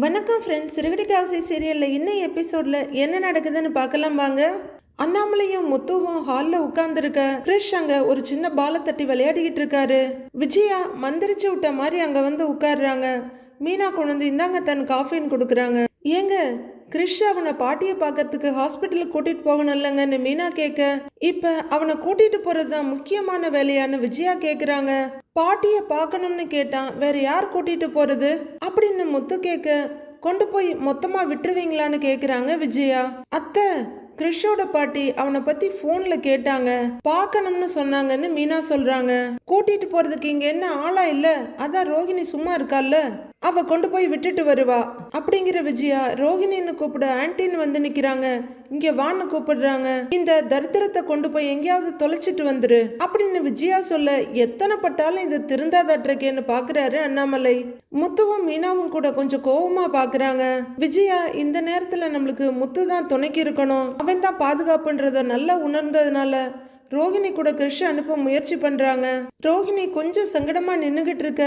வணக்கம் ஃப்ரெண்ட்ஸ் சிறுகடிக்காசி சீரியலில் இன்னும் எபிசோடில் என்ன நடக்குதுன்னு பார்க்கலாம் வாங்க. அண்ணாமலையும் முத்துவும் ஹாலில் உட்கார்ந்துருக்க கிரிஷ் அங்கே ஒரு சின்ன பாலை தட்டி விளையாடிக்கிட்டு இருக்காரு. விஜயா மந்திரிச்சு விட்ட மாதிரி அங்கே வந்து உட்காடுறாங்க மீனா கொண்டு வந்து இந்தாங்க தன் காஃபின்னு கொடுக்குறாங்க. ஏங்க கிரிஷ் அவனை பாட்டியை பார்க்கறதுக்கு ஹாஸ்பிட்டலுக்கு கூட்டிட்டு போகணும் இல்லைங்கன்னு மீனா கேட்க இப்ப அவனை கூட்டிட்டு போறதுதான் முக்கியமான வேலையான்னு விஜயா கேக்குறாங்க. பாட்டியை பார்க்கணும்னு கேட்டான் வேற யார் கூட்டிட்டு போறது? அப்படின்னு முத்து கேட்க கொண்டு போய் மொத்தமா விட்டுருவீங்களான்னு கேக்குறாங்க விஜயா. அத்தை கிறிஷோட பாட்டி அவனை பத்தி போன்ல கேட்டாங்க. பார்க்கணும்னு சொன்னாங்கன்னு மீனா சொல்றாங்க. கூட்டிட்டு போறதுக்கு இங்க என்ன ஆளா இல்ல? அதான் ரோகிணி சும்மா இருக்கால்ல அவ கொண்டு போய் விட்டுட்டு வருவா. அப்படிங்கிற விஜயா ரோகிணின்னு கூப்பிட ஆன்டின்னு வந்து நிக்கிறாங்க. இங்கே வான்னு கூப்பிடுறாங்க. இந்த தரித்திரத்தை கொண்டு போய் எங்கேயாவது தொலைச்சிட்டு வந்துரு. அப்படின்னு விஜயா சொல்ல எத்தனை பட்டாலும் இது திருந்தாதற்றக்கேன்னு பாக்குறாரு அண்ணாமலை. முத்துவும் மீனாவும் கூட கொஞ்சம் கோவமா பாக்குறாங்க. விஜயா இந்த நேரத்துல நம்மளுக்கு முத்து தான் துணைக்கு இருக்கணும். அவன் தான் பாதுகாப்புன்றத நல்லா உணர்ந்ததுனால ரோகிணி கூட கிருஷ் அனுப்ப முயற்சி பண்றாங்க. ரோகிணி கொஞ்சம் சங்கடமா நின்னுகிட்டு இருக்க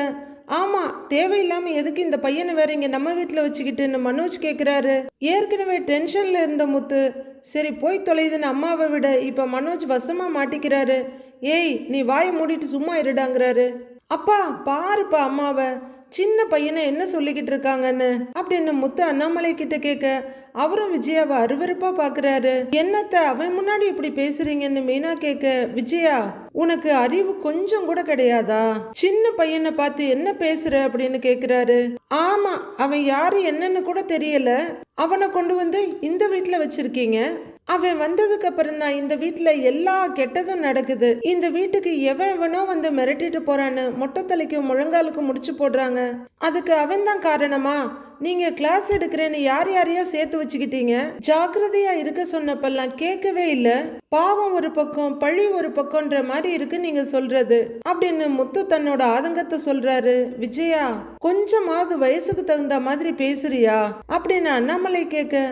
ஆமாம் தேவையில்லாமல் எதுக்கு இந்த பையனை வேற இங்கே நம்ம வீட்டில் வச்சுக்கிட்டுன்னு மனோஜ் கேட்குறாரு ஏற்கனவே டென்ஷனில் இருந்த முத்து சரி போய் தொலையுதுன்னு அம்மாவை விட இப்போ மனோஜ் வசமாக மாட்டிக்கிறாரு. ஏய் நீ வாயை மூடிட்டு சும்மா இருடாங்கிறாரு. அப்பா பாருப்பா அம்மாவை. சின்ன பையனை என்ன சொல்லிக்கிட்டு இருக்காங்கன்னு? அப்படின்னு முத்து அண்ணாமலை கிட்ட கேட்க அவரும் விஜயாவை அருவருப்பா பாக்குறாரு. என்னத்த அவன் முன்னாடி இப்படி பேசுறீங்கன்னு மீனா கேட்க விஜயா உனக்கு அறிவு கொஞ்சம் கூட கிடையாதா? சின்ன பையனை பார்த்து என்ன பேசுற அப்படின்னு கேக்குறாரு. ஆமா அவன் யாரு என்னன்னு கூட தெரியல. அவனை கொண்டு வந்து இந்த வீட்டுல வச்சிருக்கீங்க. அவன் வந்ததுக்கு அப்புறம் தான் இந்த வீட்டில் எல்லா கெட்டதும் நடக்குது. இந்த வீட்டுக்கு எவன் எவனோ வந்து மிரட்டிட்டு போறான்னு மொட்டை முழங்காலுக்கு முழங்காலுக்கும் முடிச்சு போடுறாங்க. அதுக்கு அவன் தான் காரணமா? நீங்க கிளாஸ் எடுக்கிறேன்னு யார் யாரையோ சேர்த்து வச்சுக்கிட்டீங்க? ஜாக்கிரதையா இருக்க சொன்னப்பெல்லாம் கேட்கவே இல்ல. பாவம் ஒரு பக்கம் பழி ஒரு பக்கம்ன்ற மாதிரி இருக்கு நீங்க சொல்றது. அப்படின்னு முத்து தன்னோட ஆதங்கத்தை சொல்றாரு. விஜயா கொஞ்சமாவது வயசுக்கு தகுந்த மாதிரி பேசுறியா? அப்படின்னு அண்ணாமலை கேட்க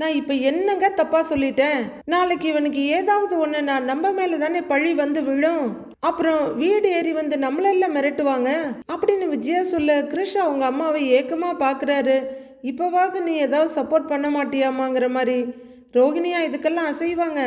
நான் இப்போ என்னங்க தப்பாக சொல்லிட்டேன்? நாளைக்கு இவனுக்கு ஏதாவது ஒன்று நான் நம்ம மேலே தானே பழி வந்து விழும். அப்புறம் வீடு ஏறி வந்து நம்மளெல்லாம் மிரட்டுவாங்க. அப்படின்னு விஜயா சொல்ல கிருஷ் அவங்க அம்மாவை ஏக்கமாக பார்க்குறாரு இப்போவாவது நீ ஏதாவது சப்போர்ட் பண்ண மாட்டியாமாங்கிற மாதிரி ரோகிணியா இதுக்கெல்லாம் அசைவாங்க.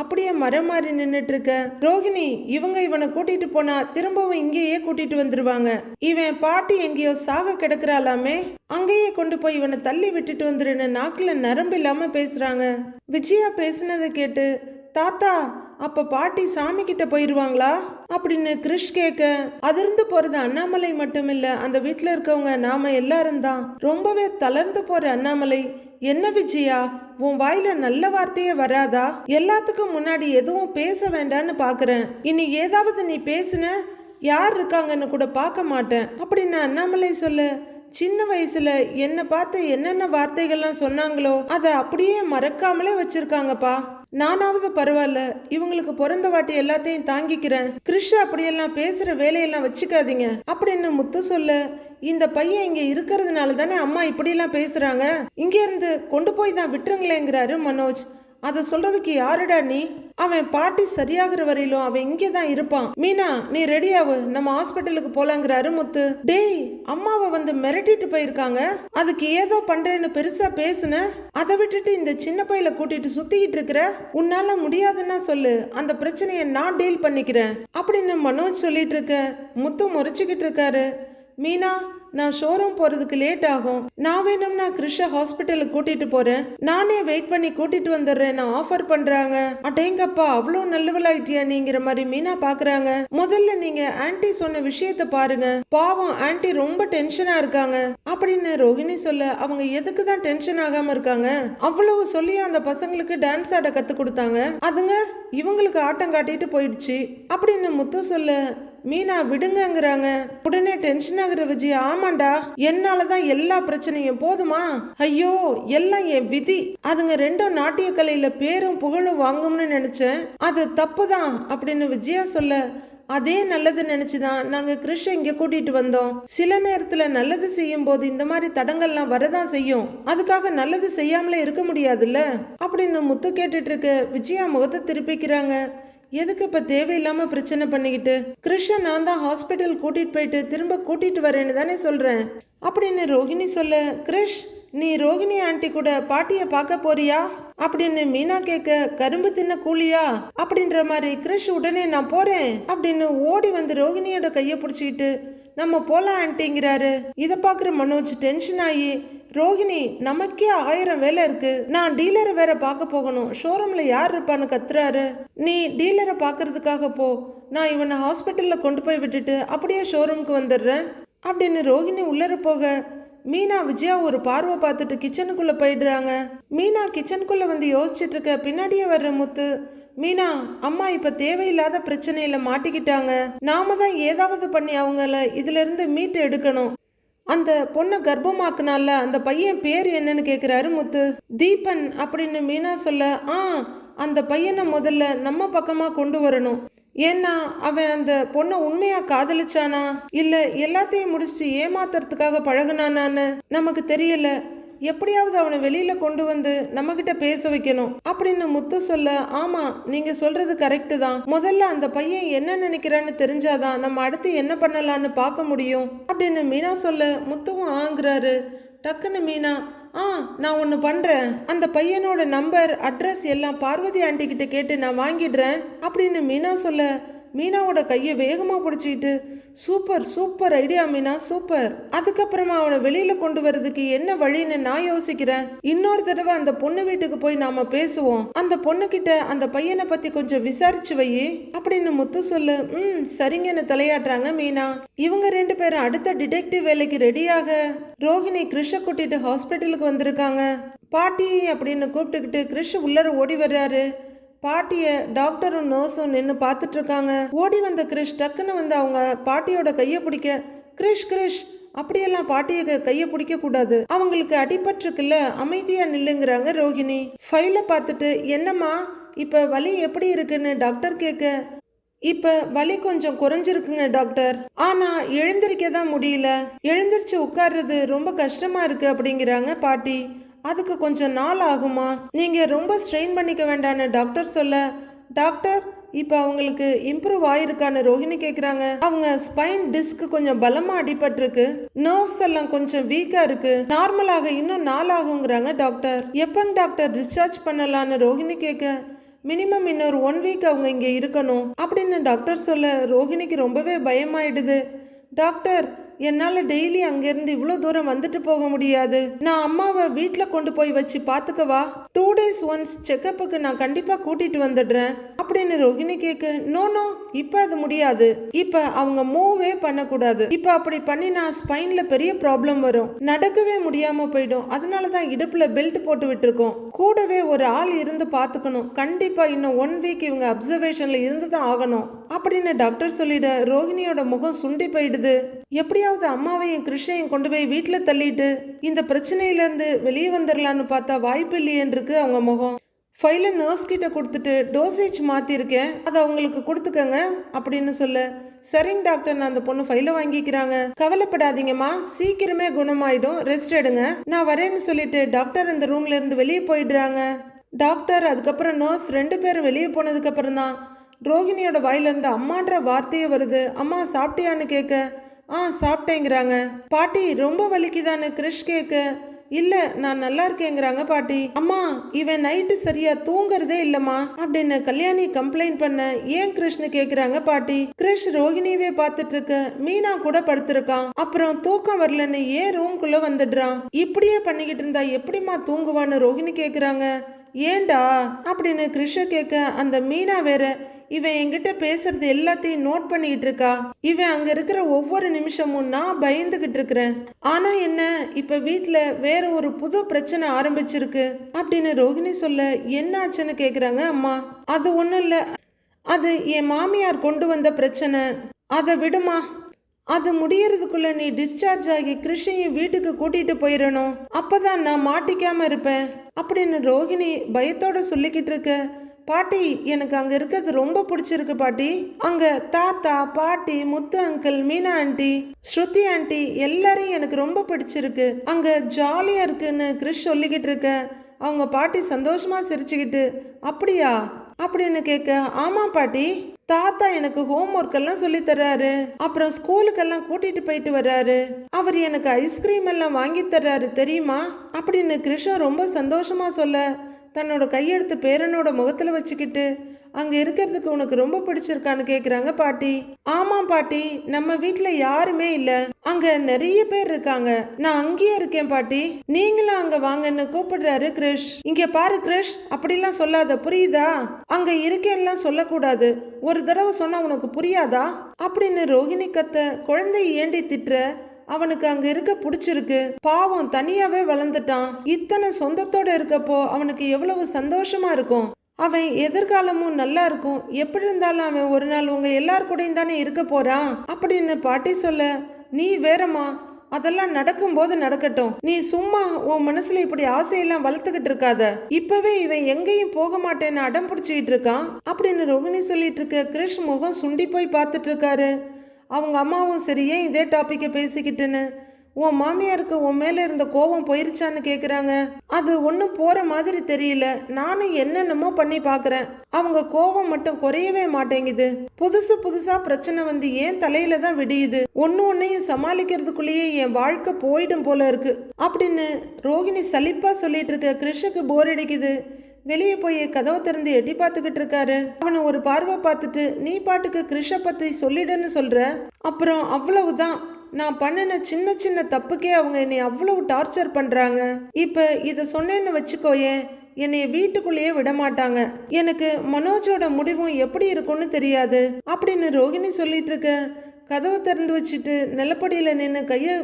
அப்படியே மரம் மாறி நின்றுட்டு இருக்க ரோகிணி இவங்க இவனை கூட்டிட்டு போனா திரும்பவும் இங்கேயே கூட்டிட்டு வந்துருவாங்க. இவன் பாட்டி எங்கேயோ சாக கிடக்குறாளாமே. அங்கேயே கொண்டு போய் இவனை தள்ளி விட்டுட்டு வந்துருன்னு நாக்கில் நரம்பு இல்லாம பேசுறாங்க. விஜயா பேசுனதை கேட்டு தாத்தா அப்ப பாட்டி சாமி கிட்ட போயிருவாங்களா? அப்படின்னு கிருஷ் கேட்க அதிர்ந்து போறது அண்ணாமலை மட்டும் இல்ல அந்த வீட்டுல இருக்கவங்க நாம எல்லாரும் தான் ரொம்பவே தளர்ந்து போற அண்ணாமலை என்ன விஜயா உன் வாயில நல்ல வார்த்தையே வராதா? எல்லாத்துக்கும் முன்னாடி எதுவும் பேச வேண்டான்னு பாக்குறேன். இனி ஏதாவது நீ பேசுன யார் இருக்காங்கன்னு கூட பார்க்க மாட்டேன். அப்படின்னு அண்ணாமலை சொல்லு. சின்ன வயசுல என்னை பார்த்து என்னென்ன வார்த்தைகள்லாம் சொன்னாங்களோ அதை அப்படியே மறக்காமலே வச்சிருக்காங்கப்பா. நானாவது பரவாயில்ல. இவங்களுக்கு பிறந்த வாட்டி எல்லாத்தையும் தாங்கிக்கிறேன். கிறிஷ் அப்படியெல்லாம் பேசுகிற வேலையெல்லாம் வச்சுக்காதீங்க. அப்படின்னு முத்து சொல்ல இந்த பையன் இங்கே இருக்கிறதுனால தானே அம்மா இப்படியெல்லாம் பேசுகிறாங்க இங்கேருந்து கொண்டு போய் தான் விட்டுருங்களேங்கிறாரு மனோஜ். அதை சொல்றதுக்கு யாருடா நீ? அவன் பாட்டி சரியாகிற வரையிலும் அவன் இங்கே தான் இருப்பான். மீனா நீ ரெடியாவு நம்ம ஹாஸ்பிட்டலுக்கு போலாங்கிற முத்து. டேய் அம்மாவை வந்து மிரட்டிட்டு போயிருக்காங்க. அதுக்கு ஏதோ பண்றேன்னு பெருசா பேசுன. அதை விட்டுட்டு இந்த சின்ன பையில கூட்டிட்டு சுத்திக்கிட்டு இருக்கிற? உன்னால முடியாதுன்னா சொல்லு. அந்த பிரச்சனையை நான் டீல் பண்ணிக்கிறேன். அப்படின்னு மனோஜ் சொல்லிட்டு இருக்க. முத்து முறைச்சுக்கிட்டு இருக்காரு. மீனா நான் ஷோரூம் போறதுக்கு லேட் ஆகும். நான் வேணும்னா கிருஷ ஹாஸ்பிட்டலுக்கு கூட்டிட்டு போறேன். நானே வெயிட் பண்ணி கூட்டிட்டு வந்துடுறேன். நான் ஆஃபர் பண்றாங்க. அடேங்கப்பா அவ்வளோ நல்லவளாயிட்டியா நீங்கிற மாதிரி மீனா பாக்குறாங்க. முதல்ல நீங்க ஆன்டி சொன்ன விஷயத்த பாருங்க. பாவம் ஆன்ட்டி ரொம்ப டென்ஷனா இருக்காங்க. அப்படின்னு ரோஹிணி சொல்ல அவங்க எதுக்கு தான் டென்ஷன் ஆகாம இருக்காங்க? அவ்வளவு சொல்லி அந்த பசங்களுக்கு டான்ஸ் ஆட கத்து கொடுத்தாங்க. அதுங்க இவங்களுக்கு ஆட்டம் காட்டிட்டு போயிடுச்சு. அப்படின்னு முத்து சொல்ல மீனா விடுங்கங்கிறாங்க. உடனே டென்ஷன் ஆகுற விஜய் ஆமாண்டா என்னாலதான் எல்லா பிரச்சனையும் போதுமா? ஐயோ எல்லாம் என் விதி. அதுங்க ரெண்டும் நாட்டிய கலையில பேரும் புகழும் வாங்கும்னு நினைச்சேன். அது தப்புதான் அப்படின்னு விஜயா சொல்ல அதே நல்லது நினைச்சுதான் நாங்க கிருஷ் இங்க கூட்டிட்டு வந்தோம். சில நேரத்துல நல்லது செய்யும் போது இந்த மாதிரி தடங்கள்லாம் வரதான் செய்யும். அதுக்காக நல்லது செய்யாமலே இருக்க முடியாதுல்ல? அப்படின்னு முத்து கேட்டுட்டு இருக்க விஜயா முகத்தை திருப்பிக்கிறாங்க. எதுக்கு இப்போ தேவையில்லாமல் பிரச்சனை பண்ணிக்கிட்டு? கிருஷ்ணன் நான் தான் ஹாஸ்பிட்டல் கூட்டிகிட்டு போயிட்டு திரும்ப கூட்டிகிட்டு வரேன்னு தானே சொல்கிறேன் அப்படின்னு ரோஹிணி சொல்ல கிருஷ் நீ ரோஹிணி ஆண்டி கூட பாட்டியை பார்க்க போறியா? அப்படின்னு மீனா கேட்க கரும்பு தின்ன கூலியா? அப்படின்ற மாதிரி கிருஷ் உடனே நான் போறேன். அப்படின்னு ஓடி வந்து ரோஹிணியோட கையை பிடிச்சிக்கிட்டு நம்ம போலாம் ஆண்டிங்கிறாரு. இதை பார்க்குற மனோஜ் டென்ஷன் ஆகி ரோஹிணி நமக்கே ஆயிரம் வேலை இருக்கு. நான் டீலரை வேற பார்க்க போகணும். ஷோரூம்ல யார் இருப்பான்னு கத்துறாரு. நீ டீலரை பார்க்கறதுக்காக போ. நான் இவனை ஹாஸ்பிட்டல்ல கொண்டு போய் விட்டுட்டு அப்படியே ஷோரூமுக்கு வந்துடுறேன். அப்படின்னு ரோஹிணி உள்ளர போக மீனா விஜயா ஒரு பார்வை பார்த்துட்டு கிச்சனுக்குள்ள போயிடுறாங்க. மீனா கிச்சனுக்குள்ள வந்து யோசிச்சுட்டு இருக்க பின்னாடியே வர்ற முத்து மீனா அம்மா இப்ப தேவையில்லாத பிரச்சனையில மாட்டிக்கிட்டாங்க. நாம தான் ஏதாவது பண்ணி அவங்கள இதுல இருந்து மீட்டு எடுக்கணும். அந்த பொண்ணை கர்ப்பமாக்குனால அந்த பையன் பேர் என்னன்னு கேட்குறாரு முத்து. தீபன் அப்படின்னு மீனா சொல்ல ஆ அந்த பையனை முதல்ல நம்ம பக்கமாக கொண்டு வரணும். ஏன்னா அவன் அந்த பொண்ணை உண்மையாக காதலிச்சானா? இல்லை எல்லாத்தையும் முடிச்சுட்டு ஏமாத்துறதுக்காக பழகுனானான்னு நமக்கு தெரியல. எப்படியாவது அவனை வெளியில கொண்டு வந்து நம்ம கிட்ட பேச வைக்கணும் அப்படின்னு முத்து சொல்ல ஆமா நீங்க சொல்றது கரெக்டு தான். முதல்ல அந்த பையன் என்ன நினைக்கிறான்னு தெரிஞ்சாதான் நம்ம அடுத்து என்ன பண்ணலான்னு பார்க்க முடியும். அப்படின்னு மீனா சொல்ல முத்துவும் ஆங்குறாரு. டக்குன்னு மீனா ஆ நான் ஒன்று பண்ணுறேன் அந்த பையனோட நம்பர் அட்ரஸ் எல்லாம் பார்வதி ஆண்டி கிட்ட கேட்டு நான் வாங்கிடுறேன். அப்படின்னு மீனா சொல்ல மீனாவோட கையை வேகமாக பிடிச்சிக்கிட்டு super super idea Meena super. அதுக்கப்புறமா அவனை வெளியில் கொண்டு வர்றதுக்கு என்ன வழின்னு நான் யோசிக்கிறேன். இன்னொரு தடவை அந்த பொண்ணு வீட்டுக்கு போய் நாம பேசுவோம். அந்த பொண்ணுக்கிட்ட அந்த பையனை பத்தி கொஞ்சம் விசாரிச்சு வை அப்படின்னு முத்து சொல்லு. ம் சரிங்கன்னு தலையாடுறாங்க மீனா. இவங்க ரெண்டு பேரும் அடுத்த டிடெக்டிவ் வேலைக்கு ரெடியாக. ரோஹிணி கிருஷ கூட்டிட்டு ஹாஸ்பிட்டலுக்கு வந்திருக்காங்க. பாட்டி அப்படின்னு கூப்பிட்டுக்கிட்டு கிருஷ் உள்ளர ஓடி வர்றாரு. பாட்டிய டாக்டரும் நர்ஸும் நின்று பார்த்துட்டு இருக்காங்க ஓடி வந்த கிரிஷ் டக்குன்னு வந்து அவங்க பாட்டியோட கையை பிடிக்க கிரிஷ் கிரிஷ் அப்படியெல்லாம் பாட்டிய கையை பிடிக்க கூடாது. அவங்களுக்கு அடிபட்டிருக்குல்ல அமைதியா நில்லுங்கிறாங்க ரோஹிணி ஃபைல பார்த்துட்டு என்னம்மா இப்ப வலி எப்படி இருக்குன்னு டாக்டர் கேட்க இப்ப வலி கொஞ்சம் குறைஞ்சிருக்குங்க டாக்டர். ஆனா எழுந்திருக்க தான் முடியல. எழுந்திருச்சு உட்கார்றது ரொம்ப கஷ்டமா இருக்கு அப்படிங்கிறாங்க பாட்டி. அதுக்கு கொஞ்சம் நாள் ஆகுமா? நீங்கள் ரொம்ப ஸ்ட்ரெயின் பண்ணிக்க வேண்டான்னு டாக்டர் சொல்ல. டாக்டர் இப்போ அவங்களுக்கு இம்ப்ரூவ் ஆயிருக்கான்னு ரோஹிணி கேட்குறாங்க அவங்க ஸ்பைன் டிஸ்க் கொஞ்சம் பலமாக அடிபட்டிருக்கு. நர்வ்ஸ் எல்லாம் கொஞ்சம் வீக்காக இருக்கு. நார்மலாக இன்னும் நாள் ஆகுங்கிறாங்க டாக்டர் எப்பங்க டாக்டர் டிஸ்சார்ஜ் பண்ணலான்னு ரோஹிணி கேட்க மினிமம் இன்னொரு ஒன் வீக் அவங்க இங்கே இருக்கணும். அப்படின்னு டாக்டர் சொல்ல ரோஹிணிக்கு ரொம்பவே பயமாயிடுது. டாக்டர் என்னால் டெய்லி அங்கேருந்து இவ்வளோ தூரம் வந்துட்டு போக முடியாது. நான் அம்மாவை வீட்டில் கொண்டு போய் வச்சு பார்த்துக்கவா டூ டேஸ் ஒன்ஸ் செக்கப்புக்கு நான் கண்டிப்பாக கூட்டிட்டு வந்துடுறேன். அப்படின்னு ரோஹிணி கேக்கு நோ நோ இப்போ அது முடியாது. இப்போ அவங்க மூவே பண்ணக்கூடாது. இப்போ அப்படி பண்ணி நான் ஸ்பைனில் பெரிய ப்ராப்ளம் வரும். நடக்கவே முடியாம போயிடும். அதனால தான் இடுப்புல பெல்ட் போட்டு விட்டுருக்கோம். கூடவே ஒரு ஆள் இருந்து பார்த்துக்கணும் கண்டிப்பா இன்னும் ஒன் வீக் இவங்க அப்சர்வேஷன்ல இருந்து தான் ஆகணும். அப்படின்னு டாக்டர் சொல்லிட ரோஹிணியோட முகம் சுண்டி போயிடுது. எப்படியாவது அம்மாவையும் கிருஷ்ணையும் கொண்டு போய் வீட்டில் தள்ளிட்டு இந்த பிரச்சனையிலேருந்து வெளியே வந்துடலான்னு பார்த்தா வாய்ப்பு இல்லையேன்றிருக்கு அவங்க முகம். ஃபைலை நர்ஸ் கிட்ட கொடுத்துட்டு டோசேஜ் மாற்றிருக்கேன் அதை அவங்களுக்கு கொடுத்துக்கங்க அப்படின்னு சொல்ல சரிங்க டாக்டர் நான் அந்த பொண்ணு ஃபைலை வாங்கிக்கிறாங்க. கவலைப்படாதீங்கம்மா. சீக்கிரமே குணமாயிடும். ரெஸ்ட் எடுங்க. நான் வரேன்னு சொல்லிட்டு டாக்டர் இந்த ரூம்ல இருந்து வெளியே போயிடுறாங்க. டாக்டர் அதுக்கப்புறம் நர்ஸ் ரெண்டு பேரும் வெளியே போனதுக்கப்புறம் தான் ரோஹிணியோட வாயிலிருந்து அம்மான்ற வார்த்தையே வருது. அம்மா சாப்பிட்டியான்னு கேட்க ஆ சாப்பிட்டேங்கிறாங்க. பாட்டி ரொம்ப வலிக்குதான்னு கிரிஷ் கேட்க இல்லை நான் நல்லா இருக்கேங்கிறாங்க பாட்டி. அம்மா இவன் நைட்டு சரியா தூங்குறதே இல்லம்மா அப்படின்னு கல்யாணி கம்ப்ளைண்ட் பண்ண ஏன் கிருஷ்ணு கேக்குறாங்க பாட்டி. கிருஷ் ரோகிணியவே பார்த்துட்டு இருக்க மீனா கூட படுத்திருக்கான். அப்புறம் தூக்கம் வரலன்னு ஏன் ரூம்குள்ள வந்துடுறான்? இப்படியே பண்ணிக்கிட்டு இருந்தா எப்படிம்மா தூங்குவான்னு ரோஹிணி கேக்குறாங்க. ஏண்டா? அப்படின்னு கிருஷ கேட்க அந்த மீனா வேற இவன் என்கிட்ட பேசுறது எல்லாத்தையும் நோட் பண்ணிக்கிட்டு இருக்கா. இவன் அங்க இருக்கிற ஒவ்வொரு நிமிஷமும் நான் பயந்துகிட்டு இருக்கிறேன். ஆனா என்ன இப்ப வீட்டுல வேற ஒரு புது பிரச்சனை ஆரம்பிச்சிருக்கு. அப்படின்னு ரோஹிணி சொல்ல என்ன ஆச்சுன்னு கேக்குறாங்க அம்மா. அது ஒண்ணும் இல்ல. அது என் மாமியார் கொண்டு வந்த பிரச்சனை. அதை விடுமா. அது முடியறதுக்குள்ள நீ டிஸ்சார்ஜ் ஆகி கிருஷ்ணையும் வீட்டுக்கு கூட்டிட்டு போயிடணும் அப்பதான் நான் மாட்டிக்காம இருப்பேன். அப்படின்னு ரோகிணி பயத்தோட சொல்லிக்கிட்டு இருக்க. பாட்டி எனக்கு அங்கே இருக்கிறது ரொம்ப பிடிச்சிருக்கு பாட்டி. அங்கே தாத்தா பாட்டி Muthu uncle Meena aunty Shruti aunty எல்லாரையும் எனக்கு ரொம்ப பிடிச்சிருக்கு. அங்கே ஜாலியாக இருக்குன்னு கிறிஷ் சொல்லிக்கிட்டு இருக்க அவங்க பாட்டி சந்தோஷமாக சிரிச்சுக்கிட்டு அப்படியா? அப்படின்னு கேட்க ஆமாம் பாட்டி. தாத்தா எனக்கு ஹோம் ஒர்க் எல்லாம் சொல்லி தர்றாரு. அப்புறம் ஸ்கூலுக்கெல்லாம் கூட்டிட்டு போயிட்டு வர்றாரு. அவர் எனக்கு ஐஸ்கிரீம் எல்லாம் வாங்கி தர்றாரு தெரியுமா? அப்படின்னு கிருஷ்ணா ரொம்ப சந்தோஷமா சொல்ல தன்னோட கையெழுத்து பேரனோட முகத்தில் வச்சுக்கிட்டு அங்கே இருக்கிறதுக்கு உனக்கு ரொம்ப பிடிச்சிருக்கான்னு கேட்குறாங்க பாட்டி. ஆமாம் பாட்டி நம்ம வீட்டில் யாருமே இல்லை. அங்கே நிறைய பேர் இருக்காங்க. நான் அங்கேயே இருக்கேன் பாட்டி. நீங்களும் அங்கே வாங்கன்னு கூப்பிடுறாரு கிரிஷ். இங்கே பாரு கிரிஷ் அப்படிலாம் சொல்லாத புரியுதா? அங்கே இருக்கேன்லாம் சொல்லக்கூடாது. ஒரு தடவை சொன்னால் உனக்கு புரியாதா? அப்படின்னு ரோஹிணி கத்த குழந்தை ஏண்டி திட்டுற அவனுக்கு அங்க இருக்க பிடிச்சிருக்கு. பாவம் தனியாவே வளர்ந்துட்டான். இத்தனை சொந்தத்தோட இருக்கப்போ அவனுக்கு எவ்வளவு சந்தோஷமா இருக்கும். அவன் எதிர்காலமும் நல்லா இருக்கும். எப்படி இருந்தாலும் அவன் ஒரு நாள் உங்க எல்லார் கூடயும் தானே இருக்க போறான்? அப்படின்னு பாட்டி சொல்ல நீ வேறம்மா. அதெல்லாம் நடக்கும்போது நடக்கட்டும். நீ சும்மா உன் மனசுல இப்படி ஆசையெல்லாம் வளர்த்துக்கிட்டு இருக்காத. இப்பவே இவன் எங்கேயும் போக மாட்டேன்னு அடம் பிடிச்சிக்கிட்டு இருக்கான். அப்படின்னு ரோகிணி சொல்லிட்டு இருக்க கிருஷ் முகம் சுண்டி போய் பார்த்துட்டு இருக்காரு. அவங்க அம்மாவும் சரி ஏன் இதே டாப்பிக்கை பேசிக்கிட்டுன்னு? உன் மாமியாருக்கு உன் மேலே இருந்த கோவம் போயிருச்சான்னு கேட்குறாங்க அது ஒன்றும் போகிற மாதிரி தெரியல. நானும் என்னென்னமோ பண்ணி பார்க்குறேன் அவங்க கோவம் மட்டும் குறையவே மாட்டேங்குது. புதுசு புதுசாக பிரச்சனை வந்து ஏன் தலையில தான் விடியுது? ஒன்று ஒன்றையும் சமாளிக்கிறதுக்குள்ளேயே என் வாழ்க்கை போயிடும் போல இருக்கு. அப்படின்னு ரோகிணி சலிப்பாக சொல்லிட்டு இருக்க கிருஷுக்கு போர் அடிக்குது. வெளியே போய் கதவை திறந்து எட்டி பார்த்துக்கிட்டு இருக்காரு. அவனை ஒரு பார்வை பார்த்துட்டு நீ பாட்டுக்கு கிருஷ பற்றி சொல்லிடுன்னு சொல்கிற அப்புறம் அவ்வளவுதான். நான் பண்ணின சின்ன சின்ன தப்புக்கே அவங்க என்னை அவ்வளவு டார்ச்சர் பண்ணுறாங்க இப்போ இதை சொன்னேன்னு வச்சுக்கோயேன் என்னைய வீட்டுக்குள்ளேயே விட மாட்டாங்க எனக்கு மனோஜோட முடிவும் எப்படி இருக்கும்னு தெரியாது. அப்படின்னு ரோகிணி சொல்லிட்டு இருக்க கதவை திறந்து வச்சுட்டு நிலப்படியில் நின்று கையை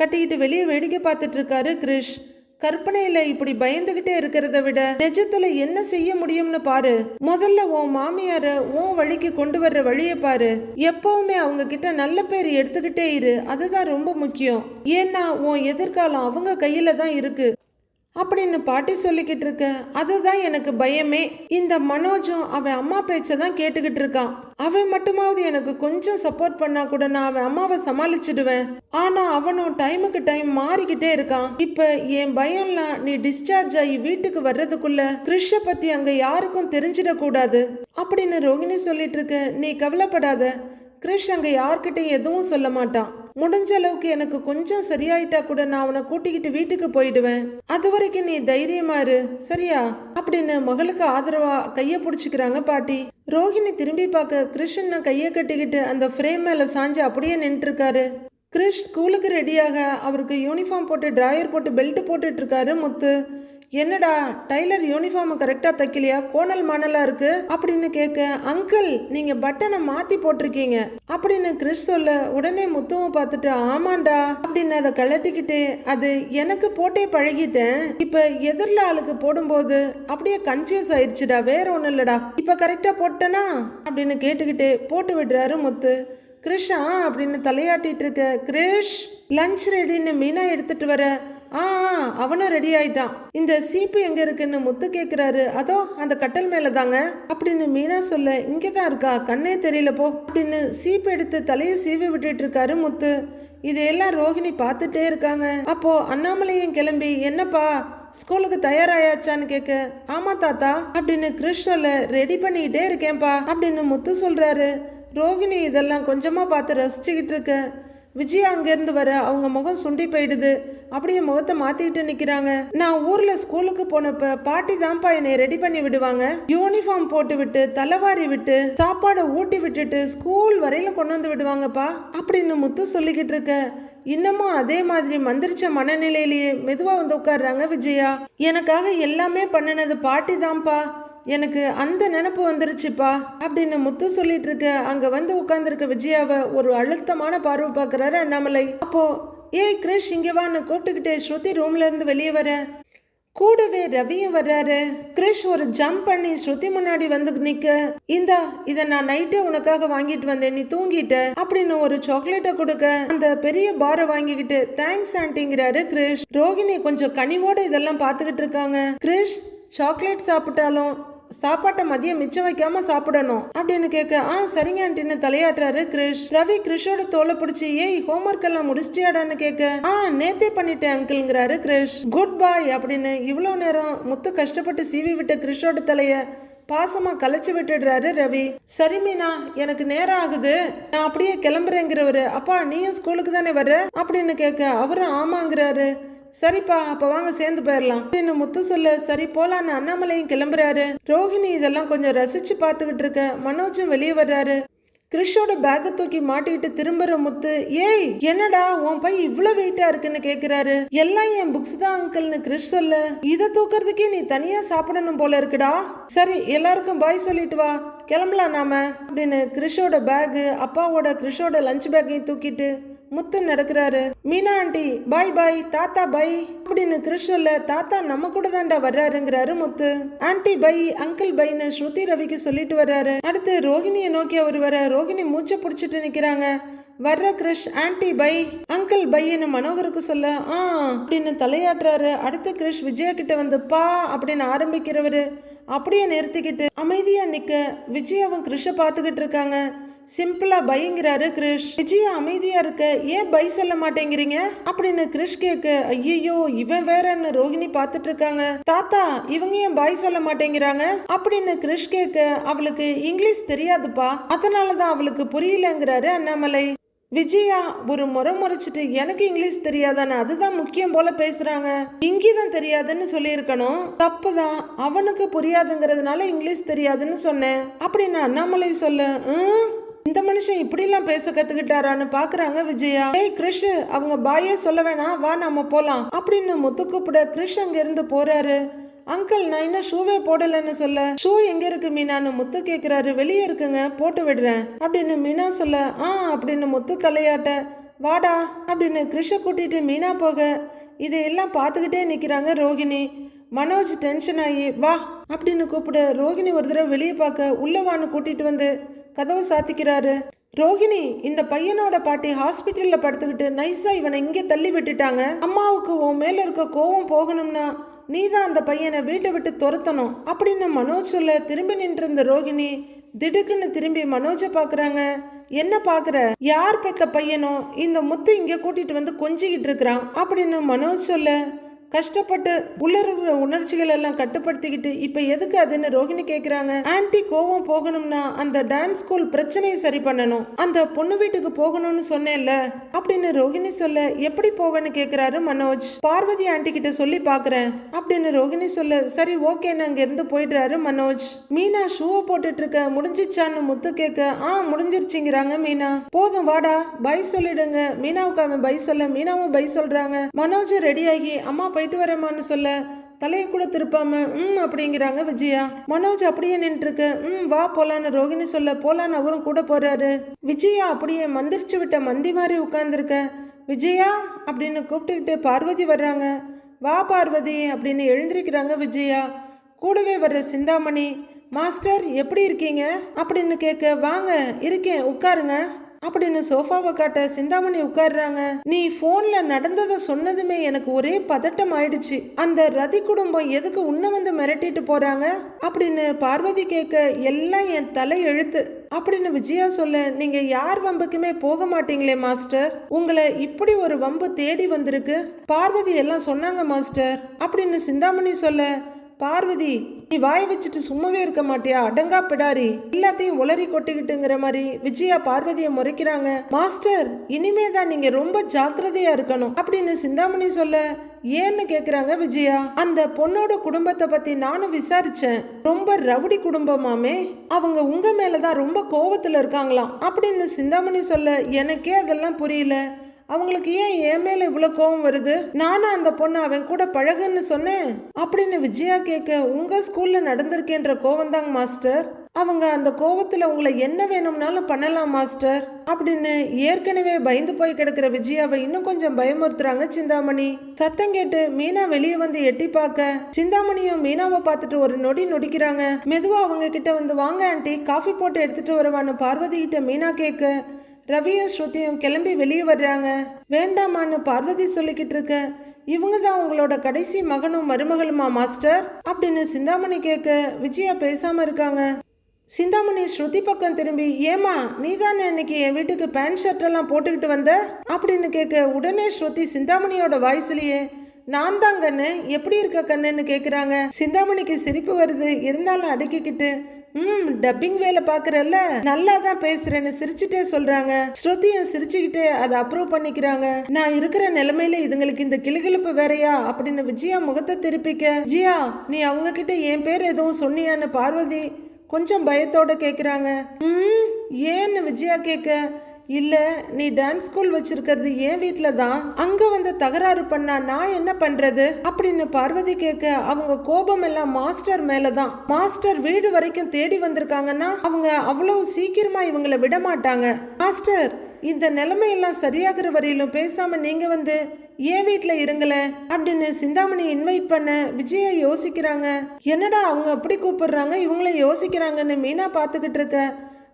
கட்டிக்கிட்டு வெளியே வேடிக்கை பார்த்துட்டு இருக்காரு கிரிஷ். கற்பனையில இப்படி பயந்துகிட்டே இருக்கிறத விட நிஜத்துல என்ன செய்ய முடியும்னு பாரு. முதல்ல உன் மாமியார உன் வழிக்கு கொண்டு வர்ற வழியை பாரு. எப்பவுமே அவங்க கிட்ட நல்ல பேர் எடுத்துக்கிட்டே இரு. அதுதான் ரொம்ப முக்கியம். ஏன்னா உன் எதிர்காலம் அவங்க கையில தான் இருக்கு. அப்படின்னு பாட்டி சொல்லிக்கிட்டு இருக்க? அதுதான் எனக்கு பயமே. இந்த மனோஜும் அவன் அம்மா பேச்சை தான் கேட்டுக்கிட்டு இருக்கான். அவன் மட்டுமாவது எனக்கு கொஞ்சம் சப்போர்ட் பண்ணா கூட நான் அவன் அம்மாவை சமாளிச்சிடுவேன். ஆனா அவனும் டைமுக்கு டைம் மாறிக்கிட்டே இருக்கான். இப்ப என் பயம்லாம் நீ டிஸ்சார்ஜ் ஆகி வீட்டுக்கு வர்றதுக்குள்ள கிருஷ்ண பத்தி அங்க யாருக்கும் தெரிஞ்சிடக்கூடாது. அப்படின்னு ரோகிணி சொல்லிட்டு இருக்க நீ கவலைப்படாத. கிருஷ் அங்க யார்கிட்டையும் எதுவும் சொல்ல மாட்டான். முடிஞ்ச அளவுக்கு எனக்கு கொஞ்சம் சரியாயிட்டா கூட நான் அவனை கூட்டிக்கிட்டு வீட்டுக்கு போயிடுவேன். அது வரைக்கும் நீ தைரியமா இரு. சரியா? அப்படின்னு மகளுக்கு ஆதரவா கைய பிடிச்சிக்கிறாங்க பாட்டி. ரோஹிணி திரும்பி பார்க்க கிருஷ்ணனை கையை கட்டிக்கிட்டு அந்த ஃப்ரேம் மேல சாஞ்சு அப்படியே நின்றுருக்காரு கிருஷ் ஸ்கூலுக்கு ரெடியாக அவருக்கு யூனிஃபார்ம் போட்டு டிராயர் போட்டு பெல்ட் போட்டுட்டு இருக்காரு முத்து. என்னடா டைலர் யூனிஃபார்ம் கரெக்டாக தைக்கலையா? கோணல் மணலாக இருக்கு? அப்படின்னு கேட்க அங்கிள் நீங்கள் பட்டனை மாற்றி போட்டிருக்கீங்க. அப்படின்னு கிறிஸ் சொல்ல உடனே முத்துவும் பார்த்துட்டு ஆமாண்டா. அப்படின்னு அதை கழட்டிக்கிட்டு அது எனக்கு போட்டே பழகிட்டேன். இப்போ எதிரில் ஆளுக்கு போடும்போது அப்படியே கன்ஃபியூஸ் ஆயிடுச்சுடா. வேற ஒன்றும் இல்லைடா. இப்போ கரெக்டாக போட்டேனா? அப்படின்னு கேட்டுக்கிட்டே போட்டு விடுறாரு முத்து. கிரிஷா அப்படின்னு தலையாட்டிட்டு இருக்க கிரிஷ் லஞ்ச் ரெடின்னு மீனா எடுத்துட்டு வர ஆ ஆ, அவனும் ரெடி ஆயிட்டான். இந்த சீப்பு எங்க இருக்குன்னு முத்து கேக்குறாரு. அதோ அந்த கட்டல் மேல தாங்க அப்படின்னு மீனா சொல்ல இங்கே தான் இருக்கா? கண்ணே தெரியல போ. அப்படின்னு சீப்பு எடுத்து தலையை சீவி விட்டுட்டு இருக்காரு முத்து. இதையெல்லாம் ரோஹிணி பார்த்துட்டே இருக்காங்க. அப்போ அண்ணாமலையும் கிளம்பி என்னப்பா ஸ்கூலுக்கு தயாராயாச்சான்னு கேட்க ஆமா தாத்தா. அப்படின்னு கிறிஷ் சொல்ல ரெடி பண்ணிக்கிட்டே இருக்கேன்ப்பா. அப்படின்னு முத்து சொல்றாரு. ரோஹிணி இதெல்லாம் கொஞ்சமா பார்த்து ரசிச்சுக்கிட்டு இருக்க. விஜயா அங்கேருந்து வர அவங்க முகம் சுண்டி போயிடுது. அப்படியே முகத்தை மாற்றிக்கிட்டு நிக்கிறாங்க. நான் ஊர்ல ஸ்கூலுக்கு போனப்ப பாட்டி தான்ப்பா என்னை ரெடி பண்ணி விடுவாங்க. யூனிஃபார்ம் போட்டு விட்டு தலைவாரி விட்டு சாப்பாடை ஊட்டி விட்டுட்டு ஸ்கூல் வரையில கொண்டு வந்து விடுவாங்கப்பா அப்படின்னு முத்து சொல்லிக்கிட்டு இருக்க. இன்னமும் அதே மாதிரி மந்திரிச்ச மனநிலையிலேயே மெதுவா வந்து உட்கார்றாங்க விஜயா. எனக்காக எல்லாமே பண்ணினது பாட்டி தான்ப்பா. எனக்கு அந்த நினப்பு வந்துருச்சுப்பா அப்படின்னு முத்து சொல்லிட்டு இருக்க அங்க வந்து உட்கார்ந்துருக்க விஜயாவை ஒரு அழுத்தமான பார்வை பார்க்கறாரு அண்ணாமலை. அப்போ ஏய் கிரிஷ் இங்கே வான்னு கூப்பிட்டுக்கிட்டே ஸ்ருதி ரூம்ல இருந்து வெளியே வர. கூடவே ரவியும் வர்றாரு. கிரிஷ் ஒரு ஜம்ப் பண்ணி ஸ்ருதி முன்னாடி வந்து நிக்க இந்தா இத நான் நைட்டே உனக்காக வாங்கிட்டு வந்தேன் நீ தூங்கிட்ட அப்படின்னு ஒரு சாக்லேட்டை கொடுக்க அந்த பெரிய பாரை வாங்கிக்கிட்டு தேங்க்ஸ் ஆண்டிங்கிறாரு கிரிஷ். ரோகிணி கொஞ்சம் கனிவோட இதெல்லாம் பார்த்துக்கிட்டு இருக்காங்க. கிரிஷ் சாக்லேட் சாப்பிட்டாலும் சாப்பாட்டை மதியம் மிச்சம் வைக்காம சாப்பிடணும் அப்படின்னு கேட்க ஆ சரிங்க ஆண்டின்னு தலையாட்டுறாரு கிரிஷ். ரவி கிரிஷோட தோலை பிடிச்சி ஏய் ஹோம்ஒர்க் எல்லாம் முடிச்சிட்டியாடான்னு கேட்க ஆ நேத்தே பண்ணிட்டேன் அங்கிள்ங்கிறாரு கிரிஷ். குட் பாய் அப்படின்னு இவ்வளோ நேரம் முத்து கஷ்டப்பட்டு சீவி விட்ட கிரிஷோட தலைய பாசமா கலைச்சு விட்டுடுறாரு ரவி. சரி மீனா எனக்கு நேரம் ஆகுது. நான் அப்படியே கிளம்புறேங்கிறவரு அப்பா நீயும் ஸ்கூலுக்கு தானே வர்ற? அப்படின்னு கேட்க அவரும் ஆமாங்கிறாரு. சரிப்பா அப்ப வாங்க சேர்ந்து போயிடலாம் அப்படின்னு முத்து சொல்ல சரி போலான்னு அண்ணாமலையும் கிளம்புறாரு. ரோஹிணி இதெல்லாம் கொஞ்சம் ரசிச்சு பார்த்துக்கிட்டு இருக்க. மனோஜும் வெளியே வர்றாரு. கிறிஷோட பேக்கை தூக்கி மாட்டிக்கிட்டு திரும்புற முத்து ஏய் என்னடா உன் பை இவ்வளோ வெயிட்டா இருக்குன்னு கேக்குறாரு. எல்லாம் என் புக்ஸ் தான் அங்கிள்னு கிறிஷ் சொல்ல. இதை தூக்குறதுக்கே நீ தனியா சாப்பிடணும் போல இருக்குடா. சரி எல்லாருக்கும் பாய் சொல்லிட்டு வா. கிளம்பலாம் நாம. அப்படின்னு கிறிஷோட பேகு அப்பாவோட கிறிஷோட லஞ்ச் பேக்கையும் தூக்கிட்டு முத்து நடக்கிறாரு. மீனா ஆண்டி பாய் பாய் தாத்தா பை அப்படின்னு கிறிஷ் சொல்ல தாத்தா நம்ம கூட தாண்டா வர்றாருங்கிறாரு முத்து. ஆண்டி பை அங்கிள் பைன்னு ஸ்ருதி ரவிக்கு சொல்லிட்டு வர்றாரு. அடுத்து ரோஹிணியை நோக்கி அவர் வர ரோஹிணி மூச்சை பிடிச்சிட்டு நிக்கிறாங்க. வர்ற கிரிஷ் ஆன்டி பை அங்கிள் பைன்னு மனோகருக்கு சொல்ல ஆ அப்படின்னு தலையாட்டுறாரு. அடுத்து கிரிஷ் விஜயா கிட்ட வந்து பா அப்படின்னு ஆரம்பிக்கிறவரு அப்படியே நிறுத்திக்கிட்டு அமைதியா நிக்க விஜயாவும் கிருஷ பார்த்துக்கிட்டு இருக்காங்க. சிம்பிளா பைங்கிறாரு கிரிஷ். விஜய் அமைதியா இருக்க ஏன் பை சொல்ல மாட்டேங்கிறீங்க? அப்படின்னு கிரிஷ் கேட்க ஐயோ இவன் வேறன்னு ரோஹிணி பார்த்துட்டு இருக்காங்க. தாத்தா இவங்க ஏன் பாய் சொல்ல மாட்டேங்கிறாங்க? அப்படின்னு கிரிஷ் கேட்க அவளுக்கு இங்கிலீஷ் தெரியாதுப்பா. அதனாலதான் அவளுக்கு புரியலங்கிறாரு அண்ணாமலை. விஜயா ஒரு முறை முறைச்சிட்டு எனக்கு இங்கிலீஷ் தெரியாதானே? அதுதான் முக்கியம் போல பேசுறாங்க. இங்கிதான் தெரியாதுன்னு சொல்லியிருக்கணும். தப்புதான். அவனுக்கு புரியாதுங்கிறதுனால இங்கிலீஷ் தெரியாதுன்னு சொன்னேன். அப்படின்னு அண்ணாமலை சொல்லு "ம், இந்த மனுஷன் இப்படிலாம் பேச கத்துக்கிட்டாரான்னு பாக்குறாங்க விஜயா. ஏய் கிரிஷ் அவங்க பாயே சொல்ல வேணாம். வா நாம போலாம். அப்படின்னு முத்து கூப்பிட கிருஷ் அங்க இருந்து போறாரு. அங்கிள் நான் இன்னும் ஷூவே போடலன்னு சொல்ல. ஷூ எங்க இருக்கு மீனான்னு முத்து கேக்குறாரு. வெளியே இருக்குங்க. போட்டு விடுறேன். அப்படின்னு மீனா சொல்ல. ஆ அப்படின்னு முத்து தலையாட்ட. வாடா அப்படின்னு கிருஷ கூட்டிட்டு மீனா போக. இதையெல்லாம் பார்த்துக்கிட்டே நிற்கிறாங்க ரோகிணி. மனோஜ் டென்ஷன் ஆகி வா அப்படின்னு கூப்பிட ரோகிணி ஒரு தடவை வெளியே பார்க்க உள்ளவான்னு கூட்டிட்டு வந்து கதவை சாத்திக்கிறாரு. ரோகிணி இந்த பையனோட பாட்டி ஹாஸ்பிட்டலில் படுத்துக்கிட்டு நைஸாக இவனை இங்கே தள்ளி விட்டுட்டாங்க. அம்மாவுக்கு உன் மேலே இருக்க கோவம் போகணும்னா நீ தான் அந்த பையனை வீட்டை விட்டு துரத்தணும் அப்படின்னு மனோஜ் சொல்ல திரும்பி நின்றிருந்த ரோகிணி திடுக்குன்னு திரும்பி மனோஜை பார்க்குறாங்க. என்ன பார்க்குற? யார் பெத்த பையனோ? இந்த முத்து இங்கே கூட்டிகிட்டு வந்து கொஞ்சிக்கிட்டு இருக்கிறான் அப்படின்னு மனோஜ் சொல்ல கஷ்டப்பட்டு உள்ள இருக்கிற உணர்ச்சிகள் எல்லாம் கட்டுப்படுத்திக்கிட்டு இப்ப எதுக்கு அதுன்னு ரோஹிணி கேக்குறாங்க. ஆன்டி கோவம் போகணும்னா அந்த டான்ஸ் ஸ்கூல் பிரச்சனையை சரி பண்ணணும். அந்த பொண்ணு வீட்டுக்கு போகணும்னு சொன்னேன்ல. அப்படின்னு ரோஹிணி சொல்ல எப்படி போவேன்னு கேக்குறாரு மனோஜ். பார்வதி ஆண்டி கிட்ட சொல்லி பாக்குறேன். அப்படின்னு ரோஹிணி சொல்ல சரி ஓகேன்னு அங்க இருந்து போயிடுறாரு மனோஜ். மீனா ஷூவை போட்டுட்டு இருக்க முடிஞ்சிச்சான்னு முத்து கேட்க ஆ முடிஞ்சிருச்சுங்கிறாங்க மீனா. போதும் வாடா. பை சொல்லிடுங்க. மீனாவுக்கு அவன் பை சொல்ல மீனாவும் பை சொல்றாங்க. மனோஜ் ரெடியாகி அம்மா போயிட்டு வரேம்மான்னு சொல்ல தலையை கூட திருப்பாம ம் அப்படிங்கிறாங்க விஜயா. மனோஜ் அப்படியே நின்றுருக்கு. ம் வா போலான்னு ரோகிணி சொல்ல போலான்னு அவரும் கூட போறாரு. விஜயா அப்படியே மந்திரிச்சு விட்ட மந்தி மாதிரி உட்கார்ந்துருக்க. விஜயா அப்படின்னு கூப்பிட்டுக்கிட்டு பார்வதி வர்றாங்க. வா பார்வதி அப்படின்னு எழுந்திருக்கிறாங்க விஜயா. கூடவே வர்ற சிந்தாமணி மாஸ்டர் எப்படி இருக்கீங்க? அப்படின்னு கேட்க வாங்க இருக்கேன் உட்காருங்க. அப்படின்னு சோஃபாவை காட்ட சிந்தாமணி உட்கார்றாங்க. நீ போன்ல நடந்ததை சொன்னதுமே எனக்கு ஒரே பதட்டம் ஆயிடுச்சு. அந்த ரதி குடும்பம் எதுக்கு உன்னை வந்து மிரட்டிட்டு போறாங்க? அப்படின்னு பார்வதி கேட்க எல்லாம் என் தலை எழுத்து. அப்படின்னு விஜயா சொல்ல நீங்க யார் வம்புக்குமே போக மாட்டீங்களே மாஸ்டர்? உங்களை இப்படி ஒரு வம்பு தேடி வந்திருக்கு. பார்வதி எல்லாம் சொன்னாங்க மாஸ்டர். அப்படின்னு சிந்தாமணி சொல்ல பார்வதி நீ வாய் வச்சுட்டு சும்மாவே இருக்க மாட்டியா? அடங்கா பிடாரி. எல்லாத்தையும் உளறி கொட்டிக்கிட்டுங்கிற மாதிரி விஜயா பார்வதியை முறைக்கிறாங்க. மாஸ்டர் இனிமே தான் நீங்க ரொம்ப ஜாக்கிரதையா இருக்கணும். அப்படின்னு சிந்தாமணி சொல்ல ஏன்னு கேக்குறாங்க விஜயா? அந்த பொண்ணோட குடும்பத்தை பத்தி நானும் விசாரிச்சேன். ரொம்ப ரவுடி குடும்பமாமே. அவங்க உங்க மேலதான் ரொம்ப கோவத்துல இருக்காங்களாம். அப்படின்னு சிந்தாமணி சொல்ல எனக்கே அதெல்லாம் புரியல. அவங்களுக்கு ஏன் என் மேல இவ்வளவு கோவம் வருது? நானும் அந்த பொண்ணு அவன் கூட பழகுன்னு சொன்னேன். அப்படின்னு விஜயா கேட்க உங்க ஸ்கூல்ல நடந்திருக்கேன்ற கோவம் தாங்க மாஸ்டர் அவங்க அந்த கோவத்துல உங்களை என்ன வேணும்னாலும் பண்ணலாம் மாஸ்டர் அப்படின்னு ஏற்கனவே பயந்து போய் கிடக்கிற விஜயாவை இன்னும் கொஞ்சம் பயமுறுத்துறாங்க சிந்தாமணி. சத்தம் கேட்டு மீனா வெளியே வந்து எட்டி பார்க்க சிந்தாமணியும் மீனாவை பார்த்துட்டு ஒரு நொடி நொடிக்கிறாங்க. மெதுவா அவங்க கிட்ட வந்து வாங்க ஆண்டி காஃபி போட்டு எடுத்துட்டு வருவான்னு பார்வதி கிட்ட மீனா கேட்க ரவியும் ஸ்ருதியும் கிளம்பி வெளியே வர்றாங்க. வேண்டாமான்னு பார்வதி சொல்லிக்கிட்டு இருக்க இவங்க தான் உங்களோட கடைசி மகனும் மருமகளுமா மாஸ்டர்? அப்படின்னு சிந்தாமணி கேட்க விஜயா பேசாம இருக்காங்க. சிந்தாமணி ஸ்ருதி பக்கம் திரும்பி ஏமா நீ தானே இன்னைக்கு என் வீட்டுக்கு பேண்ட் ஷர்ட் எல்லாம் போட்டுக்கிட்டு வந்த? அப்படின்னு கேட்க உடனே ஸ்ருதி சிந்தாமணியோட வாய்ஸ்லயே நான் தான் கண்ணு எப்படி இருக்க கண்ணுன்னு கேக்குறாங்க. சிந்தாமணிக்கு சிரிப்பு வருது இருந்தாலும் அடக்கிக்கிட்டு ம் டப்பிங் வேலை பாக்குறல்ல நல்லா தான் பேசுறேன்னு சிரிச்சுட்டே சொல்றாங்க. ஸ்ருதியும் சிரிச்சுக்கிட்டே அதை அப்ரூவ் பண்ணிக்கிறாங்க. நான் இருக்கிற நிலைமையில இதுங்களுக்கு இந்த கிளுகிழப்பு வேறையா? அப்படின்னு விஜயா முகத்தை திருப்பிக்க ஜியா நீ அவங்க கிட்ட என் பேர் எதுவும் சொன்னியான்னு பார்வதி கொஞ்சம் பயத்தோட கேக்குறாங்க. ம் ஏன்னு விஜயா கேட்க இல்லை நீ டான்ஸ் ஸ்கூல் வச்சிருக்கிறது என் வீட்டில் தான். அங்கே வந்து தகராறு பண்ணா நான் என்ன பண்ணுறது அப்படின்னு பார்வதி கேட்க அவங்க கோபம் எல்லாம் மாஸ்டர் மேலே தான். மாஸ்டர் வீடு வரைக்கும் தேடி வந்திருக்காங்கன்னா அவங்க அவ்வளவு சீக்கிரமாக இவங்கள விட மாட்டாங்க. மாஸ்டர் இந்த நிலைமையெல்லாம் சரியாகிற வரையிலும் பேசாமல் நீங்கள் வந்து ஏன் வீட்டில் இருங்களேன் அப்படின்னு சிந்தாமணி இன்வைட் பண்ண விஜயை யோசிக்கிறாங்க. என்னடா அவங்க அப்படி கூப்பிடுறாங்க? இவங்களும் யோசிக்கிறாங்கன்னு மீனா பார்த்துக்கிட்டு இருக்க.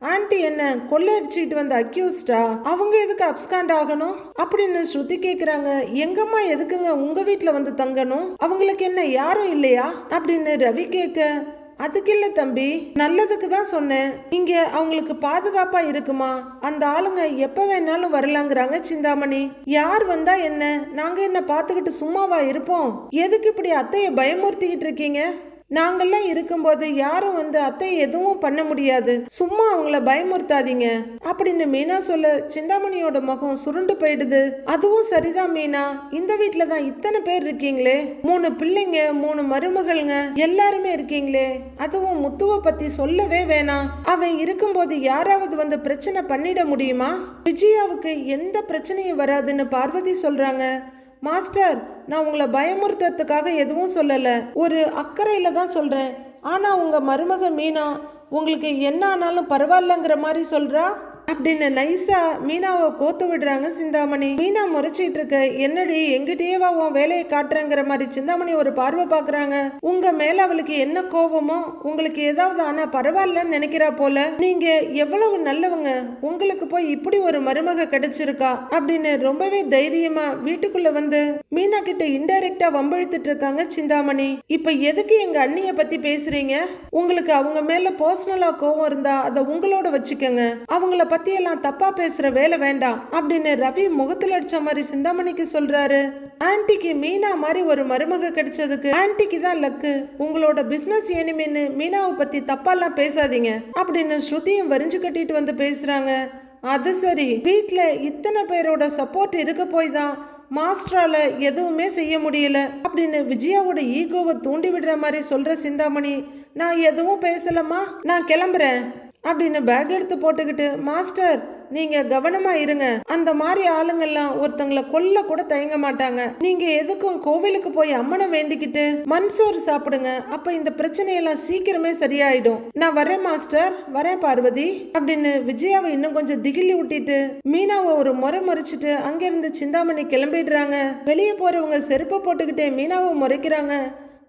ஆன்ட்டி என்ன கொள்ளையடிச்சுக்கிட்டு வந்த அக்யூஸ்டா அவங்க எதுக்கு அப்ஸ்காண்ட் ஆகணும்? அப்படின்னு ஸ்ருதி கேக்குறாங்க. எங்கம்மா எதுக்குங்க உங்க வீட்டுல வந்து தங்கணும்? அவங்களுக்கு என்ன யாரும் இல்லையா? அப்படின்னு ரவி கேட்க அதுக்கு இல்ல தம்பி நல்லதுக்கு தான் சொன்னேன். இங்க அவங்களுக்கு பாதுகாப்பா இருக்குமா? அந்த ஆளுங்க எப்ப வேணாலும் வரலாங்கிறாங்க சிந்தாமணி. யார் வந்தா என்ன? நாங்க என்ன பார்த்துக்கிட்டு சும்மாவா இருப்போம்? எதுக்கு இப்படி அத்தைய பயமுறுத்திக்கிட்டு இருக்கீங்க? நாங்கெல்லாம் இருக்கும்போது யாரும் வந்து அத்தை எதுவும் பண்ண முடியாது. சும்மா அவங்கள பயமுறுத்தாதீங்க. அப்படின்னு மீனா சொல்ல சிந்தாமணியோட முகம் சுருண்டு போயிடுது. அதுவும் சரிதான் மீனா. இந்த வீட்ல தான் இத்தனை பேர் இருக்கீங்களே? மூணு பிள்ளைங்க மூணு மருமகள்ங்க. எல்லாருமே இருக்கீங்களே? அதுவும் முத்துவ பத்தி சொல்லவே வேணாம். அவன் இருக்கும்போது யாராவது வந்து பிரச்சனை பண்ணிட முடியுமா? விஜயாவுக்கு எந்த பிரச்சனையும் வராதுன்னு பார்வதி சொல்றாங்க. மாஸ்டர் நான் உங்களை பயமுறுத்துறதுக்காக எதுவும் சொல்லலை. ஒரு அக்கறையில் தான் சொல்கிறேன் ஆனால் உங்கள் மருமக மீனா உங்களுக்கு என்ன ஆனாலும் பரவாயில்லங்கிற மாதிரி சொல்கிறா அப்படின்னு நைஸா மீனாவை கோத்து விடுறாங்க சிந்தாமணி. மீனா முறைச்சிட்டு இருக்க என்னடி எங்கிட்டேவா உன் வேலையை காட்டுறங்கிற மாதிரி சிந்தாமணி ஒரு பார்வை பாக்குறாங்க உங்க மேல அவளுக்கு என்ன கோபமோ உங்களுக்கு ஏதாவது ஆனா பரவாயில்லன்னு நினைக்கிறா போல. நீங்க எவ்வளவு நல்லவங்க உங்களுக்கு போய் இப்படி ஒரு மருமக கிடைச்சிருக்கா? அப்படின்னு ரொம்பவே தைரியமா வீட்டுக்குள்ள வந்து மீனா கிட்ட இன்டைரக்டா வம்பழுத்துட்டு இருக்காங்க சிந்தாமணி. இப்ப எதுக்கு எங்க அண்ணிய பத்தி பேசுறீங்க? உங்களுக்கு அவங்க மேல பர்சனலா கோவம் இருந்தா அதை உங்களோட வச்சுக்கோங்க. அவங்கள பத்தி பற்றியெல்லாம் தப்பாக பேசுகிற வேலை வேண்டாம் அப்படின்னு ரவி முகத்தில் அடித்த மாதிரி சிந்தாமணிக்கு சொல்கிறாரு ஆன்ட்டிக்கு மீனா மாதிரி ஒரு மருமக கிடைச்சதுக்கு ஆன்ட்டிக்கு தான் லக்கு. உங்களோட பிஸ்னஸ் எனிமின்னு மீனாவை பற்றி தப்பாலாம் பேசாதீங்க அப்படின்னு ஸ்ருதியும் வரிஞ்சு கட்டிட்டு வந்து பேசுகிறாங்க அது சரி வீட்டில் இத்தனை பேரோட சப்போர்ட் இருக்க போய் தான் மாஸ்டரால எதுவுமே செய்ய முடியல அப்படின்னு விஜயாவோட ஈகோவை தூண்டி விடுற மாதிரி சொல்ற சிந்தாமணி நான் எதுவும் பேசலம்மா நான் கிளம்புறேன். அப்படின்னு பேக் எடுத்து போட்டுக்கிட்டு மாஸ்டர் நீங்க கவனமா இருங்க. அந்த மாதிரி ஆளுங்கெல்லாம் ஒருத்தங்களை கொல்ல கூட தயங்க மாட்டாங்க. நீங்க எதுக்கும் கோவிலுக்கு போய் அம்மனை வேண்டிக்கிட்டு மண் சோறு சாப்பிடுங்க. அப்ப இந்த பிரச்சனையெல்லாம் சீக்கிரமே சரியாயிடும். நான் வரேன் மாஸ்டர் வரேன் பார்வதி. அப்படின்னு விஜயாவை இன்னும் கொஞ்சம் திகிலி விட்டிட்டு மீனாவை ஒரு முறை முறைச்சிட்டு அங்கிருந்து சிந்தாமணி கிளம்பிடுறாங்க. வெளியே போறவங்க செருப்பை போட்டுக்கிட்டே மீனாவை முறைக்கிறாங்க.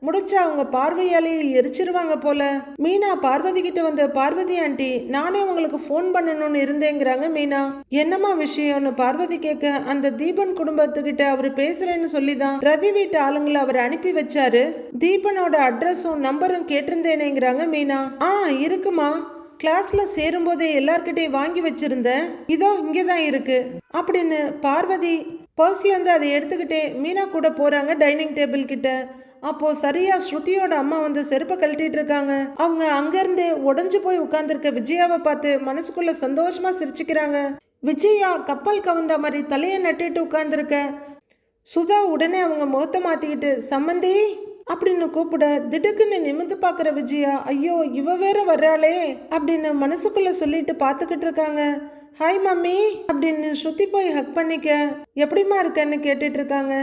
முடிச்சா அவங்க பார்வையாலேயே எரிச்சிருவாங்க போல. மீனா பார்வதி கிட்ட வந்த பார்வதி ஆண்டி நானே உங்களுக்கு ஃபோன் பண்ணணும்னு இருந்தேங்கிறாங்க மீனா. என்னம்மா விஷயம்னு பார்வதி கேட்க அந்த தீபன் குடும்பத்துக்கிட்ட அவர் பேசுறேன்னு சொல்லி தான் ரதி வீட்டு ஆளுங்களை அவர் அனுப்பி வச்சாரு. தீபனோட அட்ரஸும் நம்பரும் கேட்டிருந்தேனேங்கிறாங்க மீனா. ஆ இருக்குமா. கிளாஸ்ல சேரும்போதே எல்லார்கிட்டையும் வாங்கி வச்சிருந்தேன். இதோ இங்கே தான் இருக்கு. அப்படின்னு பார்வதி பர்ஸ்ல இருந்து அதை எடுத்துக்கிட்டே மீனா கூட போறாங்க டைனிங் டேபிள் கிட்ட. அப்போது சரியா ஸ்ருதியோட அம்மா வந்து செருப்பை கழட்டிட்டு இருக்காங்க. அவங்க அங்கேருந்தே உடஞ்சு போய் உட்காந்துருக்க விஜயாவை பார்த்து மனசுக்குள்ள சந்தோஷமாக சிரிச்சுக்கிறாங்க. விஜயா கப்பல் கவுந்த மாதிரி தலையை நட்டுட்டு உட்காந்துருக்க சுதா உடனே அவங்க முகத்தை மாற்றிக்கிட்டு சம்மந்தி அப்படின்னு கூப்பிட திடுக்குன்னு நிமிந்து பார்க்குற விஜயா ஐயோ இவ வேற வர்றாளே அப்படின்னு மனசுக்குள்ளே சொல்லிட்டு பார்த்துக்கிட்டு இருக்காங்க. ஹாய் மம்மி அப்படின்னு ஸ்ருதி போய் ஹக் பண்ணிக்க எப்படிம்மா இருக்கன்னு கேட்டுட்டு இருக்காங்க.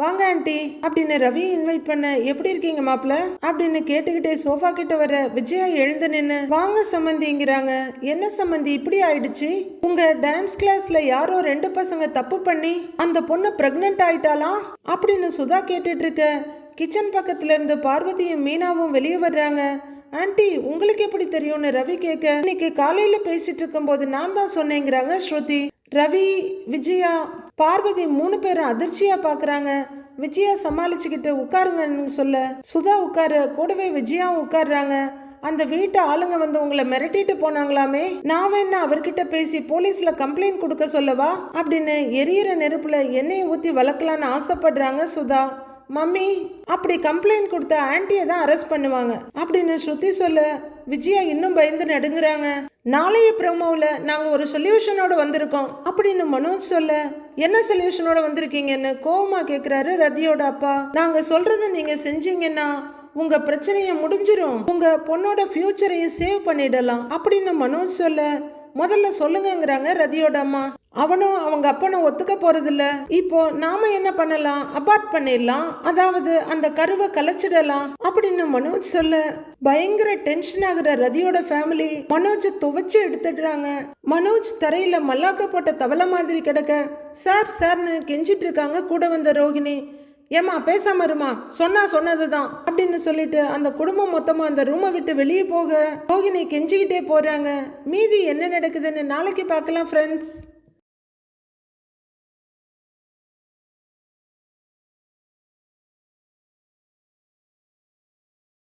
வாங்க ஆண்டி. அப்படின்னு ரவி இன்வைட் பண்ண எப்படி இருக்கீங்க மாப்ள அப்படின்னு கேட்டுக்கிட்டே சோஃபா கிட்ட வர விஜயா எழுந்து நின்று வாங்க சம்மந்திங்கிறாங்க. என்ன சம்மந்தி இப்படி ஆயிடுச்சு? உங்க டான்ஸ் கிளாஸ்ல யாரோ ரெண்டு பசங்க தப்பு பண்ணி அந்த பொண்ணு பிரெக்னென்ட் ஆயிட்டாலாம் அப்படின்னு சுதா கேட்டுட்டு இருக்க கிச்சன் பக்கத்துல இருந்து பார்வதியும் மீனாவும் வெளியே வர்றாங்க. ஆண்டி உங்களுக்கு எப்படி தெரியும்னு ரவி கேட்க இன்னைக்கு காலையில பேசிட்டு இருக்கும்போது நான் தான் சொன்னேங்கிறாங்க ஸ்ருதி. ரவி விஜயா பார்வதி மூணு பேரும் அதிர்ச்சியா பாக்குறாங்க. விஜயா சமாளிச்சுக்கிட்டு உட்காருங்கன்னு சொல்ல சுதா உட்காரு கூடவே விஜயாவும் உட்காருறாங்க. அந்த வீட்டு ஆளுங்க வந்து உங்களை மிரட்டிட்டு போனாங்களாமே? நான் வேணா அவர்கிட்ட பேசி போலீஸ்ல கம்ப்ளைண்ட் கொடுக்க சொல்லவா? அப்படின்னு எரியிற நெருப்புல எண்ணெயை ஊத்தி வளர்க்கலான்னு ஆசைப்படுறாங்க சுதா. மம்மி அப்படி கம்ப்ளைண்ட் கொடுத்த ஆன்ட்டியை தான் அரெஸ்ட் பண்ணுவாங்க அப்படின்னு ஸ்ருதி சொல்ல விஜயா இன்னும் பயந்து நடுங்குறாங்க. நாளைய ப்ரோமோவில் நாங்கள் ஒரு சொல்யூஷனோட வந்திருக்கோம். அப்படின்னு மனோஜ் சொல்ல என்ன சொல்யூஷனோட வந்திருக்கீங்கன்னு கோவமா கேட்குறாரு ரதியோட அப்பா. நாங்கள் சொல்றதை நீங்கள் செஞ்சீங்கன்னா உங்க பிரச்சனையை முடிஞ்சிடும் உங்க பொண்ணோட ஃபியூச்சரையும் சேவ் பண்ணிடலாம். அப்படின்னு மனோஜ் சொல்ல முதல்ல சொல்லுங்கங்கிறாங்க ரதியோட அம்மா. அவனும் அவங்க அப்பனும் ஒத்துக்க போறதில்ல. இப்போ நாம என்ன பண்ணலாம்? அபார்ட் பண்ணிடலாம். அதாவது அந்த கருவை கலைச்சிடலாம். அப்படின்னு மனோஜ் சொல்ல பயங்கர டென்ஷன் ஆகுற ரதியோட ஃபேமிலி மனோஜை துவைச்சு எடுத்துடுறாங்க. மனோஜ் தரையில மல்லாக்க போட்ட தவளை மாதிரி கிடக்க சார் சார்னு கெஞ்சிட்டு இருக்காங்க கூட வந்த ரோகிணி. ஏமா பேசாம இருமா. சொன்னா சொன்னதுதான். அப்படின்னு சொல்லிட்டு அந்த குடும்பம் மொத்தமா அந்த ரூமை விட்டு வெளியே போக ரோகிணி கெஞ்சிக்கிட்டே போறாங்க. மீதி என்ன நடக்குதுன்னு நாளைக்கு பார்க்கலாம் ஃப்ரெண்ட்ஸ்